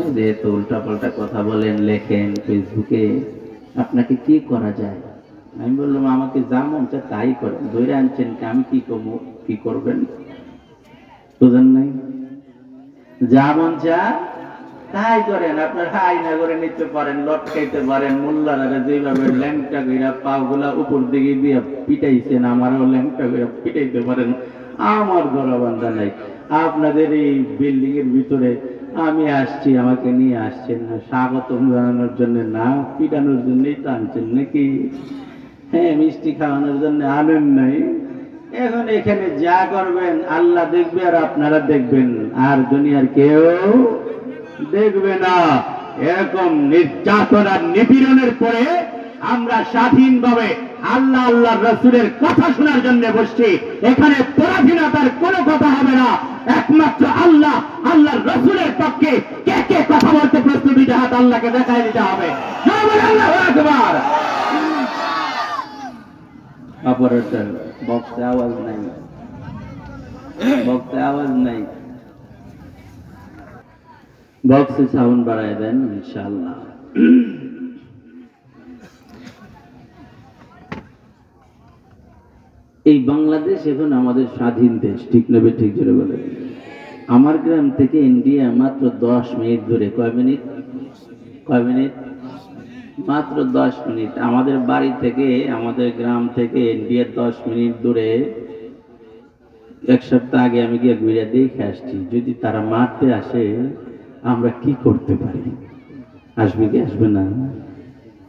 উল্টাপাল্টা কথা বলেন, লেখেন ফেসবুকে, আপনাকে কি করা যায়? আমি বললাম, আমাকে যা তাই করেন। ধরে আনছেন আমি কি করব? কি করবেন? বুঝেন নাই? যা মন তাই করেন। আপনার হাই না করে নিতে পারেন লটকাইতে পারেন মোল্লারা যেভাবে ল্যাংটা কইরা পা গুলা উপর দিকে দিয়ে পিটাইছেন, আমারও ল্যাংটা কইরা পিটাইতে পারেন। আমার গলা বান্ধা নাই। আপনাদের এই বিল্ডিং এর ভিতরে আমি আসছি, আমাকে নিয়ে আসছেন না। স্বাগতম জানানোর জন্য না, পিটানোর জন্যই তো আনছেন নাকি? হ্যাঁ মিষ্টি খাওয়ানোর জন্য আনেন নাই। এখন এখানে যা করবেন, আল্লাহ দেখবে আর আপনারা দেখবেন। আর দুনিয়ার কেউ দেখবে না। এরকম নির্যাতন আর নিপীড়নের পরে আমরা স্বাধীনভাবে আল্লাহ আল্লাহ রসুলের কথা শোনার জন্য বসছি। এখানে পরাধীনতার কোনো কথা হবে না। একমাত্র আল্লাহ আল্লাহ রসুলের পক্ষে কে কে কথা বলতে প্রস্তুতি হাত আল্লাহকে দেখাই দিতে হবে। অপারেটর বক্সে এই বাংলাদেশ এখন আমাদের স্বাধীন দেশ, ঠিক নেবে ঠিক জোরে বলে আমার গ্রাম থেকে ইন্ডিয়া মাত্র দশ মিনিট দূরে। কয় মিনিট? কয় মিনিট? মাত্র দশ মিনিট। আমাদের বাড়ি থেকে, আমাদের গ্রাম থেকে ইন্ডিয়ার দশ মিনিট দূরে। এক সপ্তাহ আগে আমি গিয়ে ঘুরে দেখে আসছি, যদি তারা মারতে আসে, আমরা কি করতে পারি? আসবে কি আসবে না?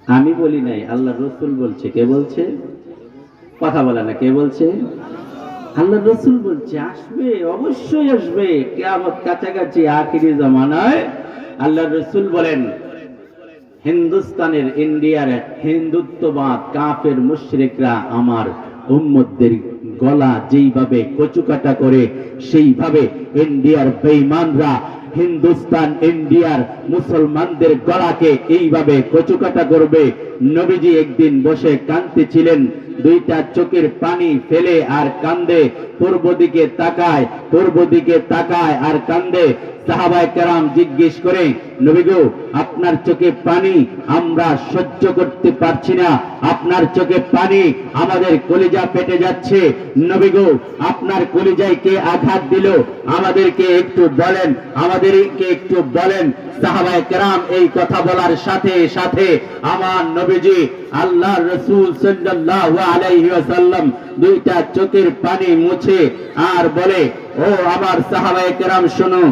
আমি বলি নাই, আল্লাহ রসুল বলছে। কে বলছে? কথা বলে না, কে বলছে? আল্লাহ রসুল বলছে, আসবে, অবশ্যই আসবে কেমন কাছাকাছি, আখিরি জমানায়। আল্লাহ রসুল বলেন, হিন্দুস্তানের ইন্ডিয়ার হিন্দুত্ববাদ কাফের মুশ্রিকরা আমার উম্মদদের গলা যেইভাবে কচুকাটা করে, সেইভাবে ইন্ডিয়ার বেঈমানরা হিন্দুস্তান, ইন্ডিয়ার মুসলমানদের গলাকে এইভাবে কচুকাটা করবে। নবীজি একদিন বসে কাঁদতেছিলেন দুইটা চোখের পানি ফেলে আর কান্দে। পূর্ব দিকে তাকায়, পূর্ব দিকে তাকায় আর কান্দে। সাহাবায় কেরাম জিজ্ঞেস করে নবীগো আপনার চোখে পানি আমরা সহ্য করতে পারছি না। আপনার চোখে পানি আমাদের কলিজা পেটে যাচ্ছে। নবীগো আপনার কলিজায় কে আঘাত দিল? আমাদেরকে একটু বলেন, আমাদেরকে একটু বলেন। সাহাবায় কেরাম এই কথা বলার সাথে সাথে আমার নবীজি আল্লাহ রসুল সাল্লাল্লাহু আলাইহি দুইটা চোখের পানি মুছে আর বলে, ও আমার সাহাবায় কেরাম, শোনো,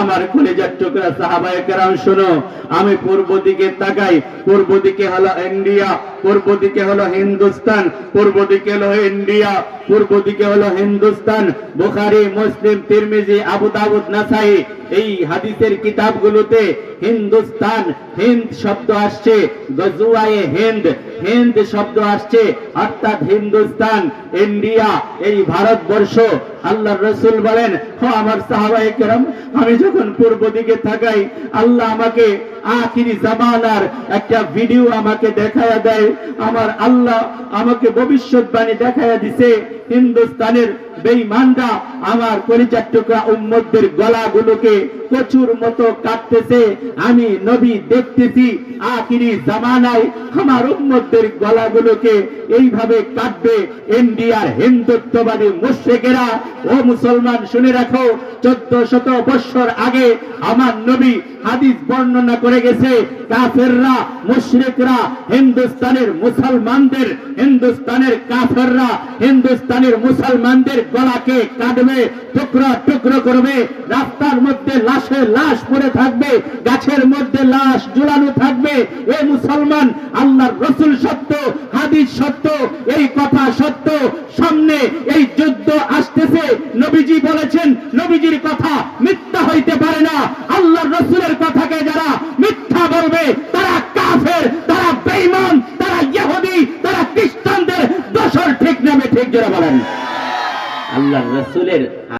আমার কলেজার টুকরা সাহাবায় কেরাম, শোনো, আমি পূর্ব দিকে তাকাই পূর্ব দিকে হলো ইন্ডিয়া, পূর্ব দিকে হলো হিন্দুস্তান, পূর্ব দিকে হলো ইন্ডিয়া, পূর্ব দিকে হলো হিন্দুস্তান, বুখারী, মুসলিম, তিরমিজি, আবু দাউদ, নাসাই। এই হাদিসের কিতাবগুলোতে হিন্দুস্তান, হিন্দ শব্দ আসছে গজুয়ায়ে হিন্দ হিন্দ শব্দ আসছে, অর্থাৎ হিন্দুস্তান, ইন্ডিয়া, এই ভারতবর্ষ। আল্লাহ রসুল বলেন, ও আমার সাহাবাই কেরাম, আমি যখন পূর্ব দিকে থাকাই আল্লাহ আমাকে আখিরি জামানার একটা ভিডিও আমাকে দেখায় দেয়। আমার আল্লাহ আমাকে ভবিষ্যৎবাণী দেখায় দিছে, হিন্দুস্তানের বেঈমানরা আমার পরিচার টুকরা গলাগুলোকে প্রচুর মতো কাটতেছে আমি নবী দেখতেছি, আখিরি জামানায় আমার উম্মতদের গলাগুলোকে এইভাবে কাটবে ইন্ডিয়ার হিন্দুত্ববাদী মুশ্রিকেরা, ও মুসলমান শুনে রাখো, চোদ্দ শত বৎসর আগে আমার নবী হাদিস বর্ণনা করে গেছে, কাফেররা, মুশরিকরা, হিন্দুস্তানের মুসলমানদের, হিন্দুস্তানের কাফেররা, হিন্দুস্তানের মুসলমানদের গলাকে কাটবে টুকরো টুকরো করবে, রাস্তার মধ্যে লাশে লাশ পড়ে থাকবে, গাছের মধ্যে লাশ ঝুলানো থাকবে। এ মুসলমান, আল্লাহর রসুল সত্য, হাদিস সত্য, এই কথা সত্য। সামনে এই যুদ্ধ আসতেছে, নবীজি বলেছেন, নবীজির কথা মিথ্যা হইতে পারে না। আল্লাহর রসুলের কথাকে যারা মিথ্যা বলবে, তারা কাফের, তারা বেঈমান, তারা ইহুদি, তারা খ্রিস্টানদের দোষর ঠিক নামে ঠিক যারা বলেন। আল্লাহর রসুলের